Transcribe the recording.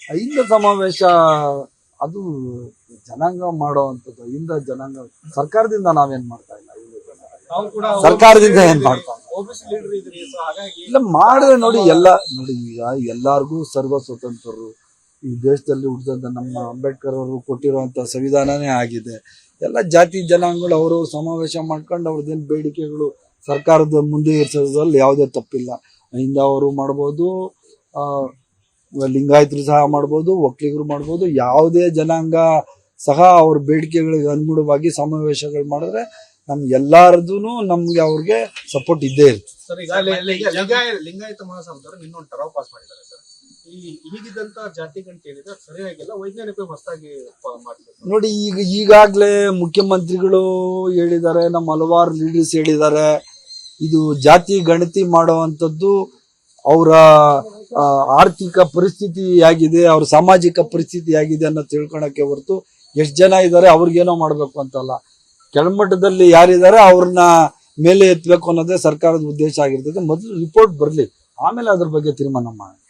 ಹಿಂದ ಸಮಾವೇಶ ಅದು ಜನಾಂಗ ಮಾಡುವಂಥದ್ದು ಹಿಂದ ಜನಾಂಗ ಸರ್ಕಾರದಿಂದ ನಾವೇನ್ ಮಾಡ್ತಾ ಇಲ್ಲ ಸರ್ಕಾರದಿಂದ ಏನ್ ಮಾಡ್ತಾ ಇಲ್ಲ. ಮಾಡಿದ್ರೆ ನೋಡಿ ಎಲ್ಲ ನೋಡಿ ಈಗ ಎಲ್ಲಾರ್ಗೂ ಸರ್ವ ಸ್ವತಂತ್ರರು. ಈ ದೇಶದಲ್ಲಿ ಹುಟ್ಟಿದಂತ ನಮ್ಮ ಅಂಬೇಡ್ಕರ್ ಅವರು ಕೊಟ್ಟಿರುವಂತ ಸಂವಿಧಾನನೇ ಆಗಿದೆ. ಎಲ್ಲ ಜಾತಿ ಜನಾಂಗಗಳು ಅವರು ಸಮಾವೇಶ ಮಾಡ್ಕೊಂಡು ಅವ್ರದ್ದೇನು ಬೇಡಿಕೆಗಳು ಸರ್ಕಾರದ ಮುಂದೆ ಇರಿಸೋದ್ರಲ್ಲಿ ಯಾವುದೇ ತಪ್ಪಿಲ್ಲ. ಹಿಂದ ಅವರು ಮಾಡ್ಬೋದು. ಆ, ಲಿಂಗಾಯತರು ಸಹ ಮಾಡ್ಬೋದು ಒಕ್ಕಲಿಗರು ಮಾಡ್ಬೋದು ಯಾವುದೇ ಜನಾಂಗ ಸಹ ಅವ್ರ ಬೇಡಿಕೆಗಳಿಗೆ ಅನುಗುಣವಾಗಿ ಸಮಾವೇಶಗಳು ಮಾಡಿದ್ರೆ ನಮ್ ಎಲ್ಲಾರದೂ ನಮ್ಗೆ ಅವ್ರಿಗೆ ಸಪೋರ್ಟ್ ಇದ್ದೇ ಇರುತ್ತೆ. ಲಿಂಗಾಯತ ಇನ್ನೊಂದು ಟರಾವ್ ಪಾಸ್ ಮಾಡಿದ್ದಾರೆ ಸರ್. ಈ ಈಗಿದ್ದಂತ ಜಾತಿ ಗಂಟೆ ಏನಿದೆ ಅದು ಸರಿಯಾಗಿಲ್ಲ ವೈಜ್ಞಾನಿಕ ಹೊಸದಾಗಿ ಮಾಡ್ತಾರೆ ನೋಡಿ ಈಗ ಈಗಾಗಲೇ ಮುಖ್ಯಮಂತ್ರಿಗಳು ಹೇಳಿದ್ದಾರೆ ನಮ್ಮ ಹಲವಾರು ಲೀಡರ್ಸ್ ಹೇಳಿದ್ದಾರೆ ಇದು ಜಾತಿ ಗಣತಿ ಮಾಡುವಂಥದ್ದು ಅವರ ಆರ್ಥಿಕ ಪರಿಸ್ಥಿತಿ ಹೇಗಿದೆ ಅವ್ರ ಸಾಮಾಜಿಕ ಪರಿಸ್ಥಿತಿ ಹೇಗಿದೆ ಅನ್ನೋ ತಿಳ್ಕೊಳಕ್ಕೆ ಹೊರತು ಎಷ್ಟು ಜನ ಇದ್ದಾರೆ ಅವ್ರಿಗೇನೋ ಮಾಡಬೇಕು ಅಂತಲ್ಲ. ಕೆಳಮಟ್ಟದಲ್ಲಿ ಯಾರಿದ್ದಾರೆ ಅವ್ರನ್ನ ಮೇಲೆ ಎತ್ತಬೇಕು ಅನ್ನೋದೇ ಸರ್ಕಾರದ ಉದ್ದೇಶ ಆಗಿರ್ತದೆ. ಮೊದಲು ರಿಪೋರ್ಟ್ ಬರಲಿ. ಆಮೇಲೆ ಅದ್ರ ಬಗ್ಗೆ ತೀರ್ಮಾನ ಮಾಡೋಣ.